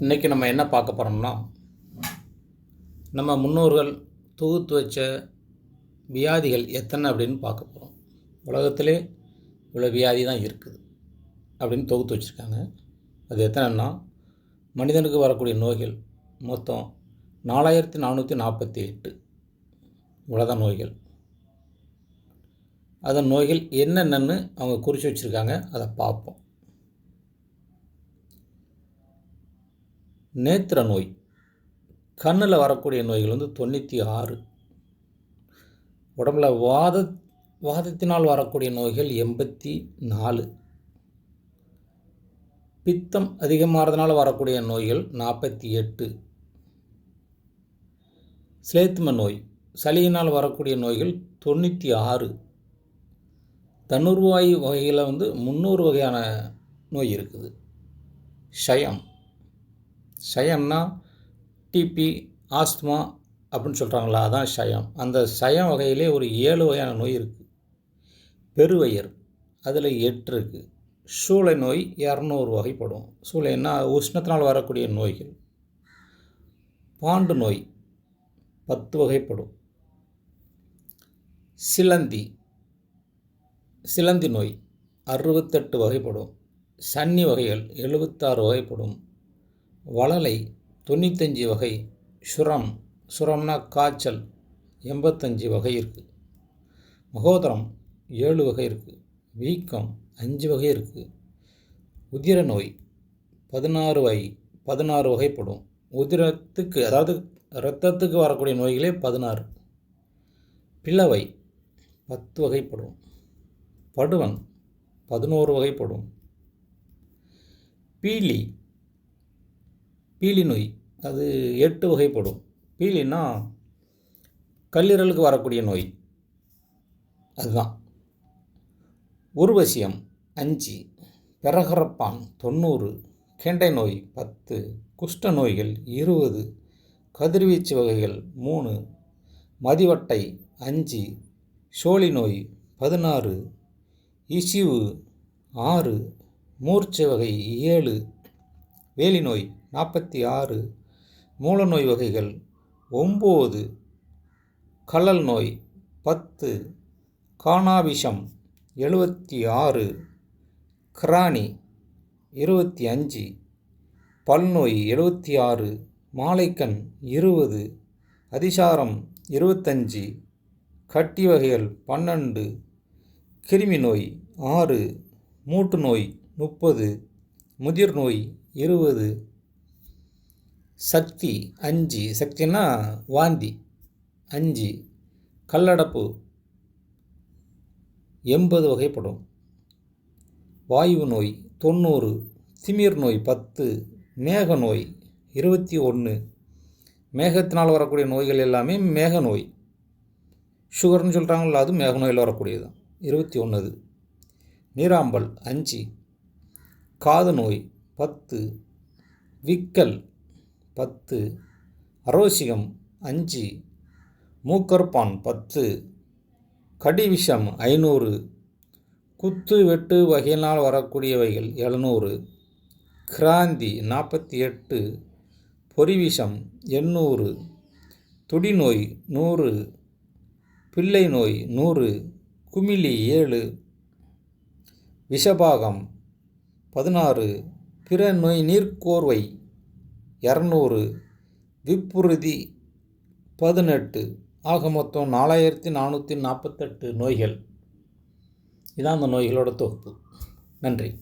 இன்றைக்கி நம்ம என்ன பார்க்க போகிறோம்னா நம்ம முன்னோர்கள் தொகுத்து வச்ச வியாதிகள் எத்தனை அப்படின்னு பார்க்க போகிறோம் உலகத்திலே இவ்வளோ வியாதி தான் இருக்குது அப்படின்னு தொகுத்து வச்சுருக்காங்க. அது எத்தனைன்னா மனிதனுக்கு வரக்கூடிய நோய்கள் மொத்தம் நாலாயிரத்தி நானூற்றி நாற்பத்தி எட்டு. இவ்வளோதான் நோய்கள். அதன் நோய்கள் என்னென்னு அவங்க குறித்து வச்சுருக்காங்க. அதை பார்ப்போம். நேத்திர நோய் கண்ணில் வரக்கூடிய நோய்கள் வந்து தொண்ணூற்றி ஆறு. உடம்புல வாத வாதத்தினால் வரக்கூடிய நோய்கள் எண்பத்தி நாலு. பித்தம் அதிகமாகிறதுனால வரக்கூடிய நோய்கள் நாற்பத்தி எட்டு. சிலேத்தும நோய் சளியினால் வரக்கூடிய நோய்கள் தொண்ணூற்றி ஆறு. தன்னுர்வாயு வகையில் வந்து முந்நூறு வகையான நோய் இருக்குது. ஷயம் சயம்னா டிபி ஆஸ்துமா அப்படின்னு சொல்கிறாங்களா அதான் சயம் அந்த சயம் வகையிலே ஒரு ஏழு வகையான நோய் இருக்குது பெருவயர் அதில் எட்டு இருக்குது சூளை நோய் இரநூறு வகைப்படும். சூளைன்னா உஷ்ணத்தினால் வரக்கூடிய நோய்கள். பாண்டு நோய் பத்து வகைப்படும். சிலந்தி சிலந்தி நோய் அறுபத்தெட்டு வகைப்படும். சன்னி வகைகள் எழுபத்தாறு வகைப்படும். வளலை தொண்ணூத்தஞ்சு வகை சுரம் சுரம்னா காய்ச்சல் எண்பத்தஞ்சு வகை இருக்குது மகோதரம் ஏழு வகை இருக்குது வீக்கம் அஞ்சு வகை இருக்குது உதிர நோய் பதினாறு வகை பதினாறு வகைப்படும். உதிரத்துக்கு அதாவது இரத்தத்துக்கு வரக்கூடிய நோய்களே பதினாறு. பிளவை பத்து வகைப்படும். படுவன் பதினோரு வகைப்படும். பீலி பீலி நோய் அது எட்டு வகைப்படும். பீலின்னா கல்லீரலுக்கு வரக்கூடிய நோய். அதுதான். உருவசியம் அஞ்சு பெரகரப்பான் தொண்ணூறு கெண்டை நோய் பத்து குஷ்ட நோய்கள் இருபது கதிர்வீச்சு வகைகள் மூணு மதிவட்டை அஞ்சு சோழி நோய் பதினாறு இசிவு ஆறு மூர்ச்சை வகை ஏழு வேலி நோய் நாற்பத்தி ஆறு மூல நோய் வகைகள் ஒம்பது கலல் நோய் பத்து காணாவிஷம் எழுபத்தி ஆறு கிராணி இருபத்தி அஞ்சு பல்நோய் எழுபத்தி ஆறு மாலைக்கண் இருபது அதிசாரம் இருபத்தஞ்சி கட்டி வகைகள் பன்னெண்டு கிருமி நோய் ஆறு மூட்டு நோய் முப்பது முதிர் நோய் இருபது. சக்தி அஞ்சு. சக்தின்னா வாந்தி அஞ்சு. கல்லடப்பு எண்பது வகைப்படும். வாயு நோய் தொண்ணூறு. திமிர் நோய் பத்து. மேக நோய் இருபத்தி ஒன்று மேகத்தினால் வரக்கூடிய நோய்கள் எல்லாமே மேக நோய். சுகர்னு சொல்கிறாங்களா அது மேக நோயில் வரக்கூடியது. தான் இருபத்தி ஒன்று நீராம்பல் அஞ்சு. காது நோய் பத்து விக்கல் பத்து அரோசிகம் அஞ்சு மூக்கற்பான் பத்து கடிவிஷம் ஐநூறு குத்து வெட்டு வகையினால் வரக்கூடியவைகள் எழுநூறு கிராந்தி நாற்பத்தி எட்டு பொறிவிஷம் எண்ணூறு துடிநோய் நூறு பிள்ளை நோய் நூறு குமிழி ஏழு விஷபாகம் பதினாறு பிற நோய் நீர்க்கோர்வை இரநூறு விப்புறுதி பதினெட்டு ஆக மொத்தம் நாலாயிரத்தி நானூற்றி நாற்பத்தெட்டு நோய்கள். இதான் அந்த நோய்களோட தொகுப்பு. நன்றி.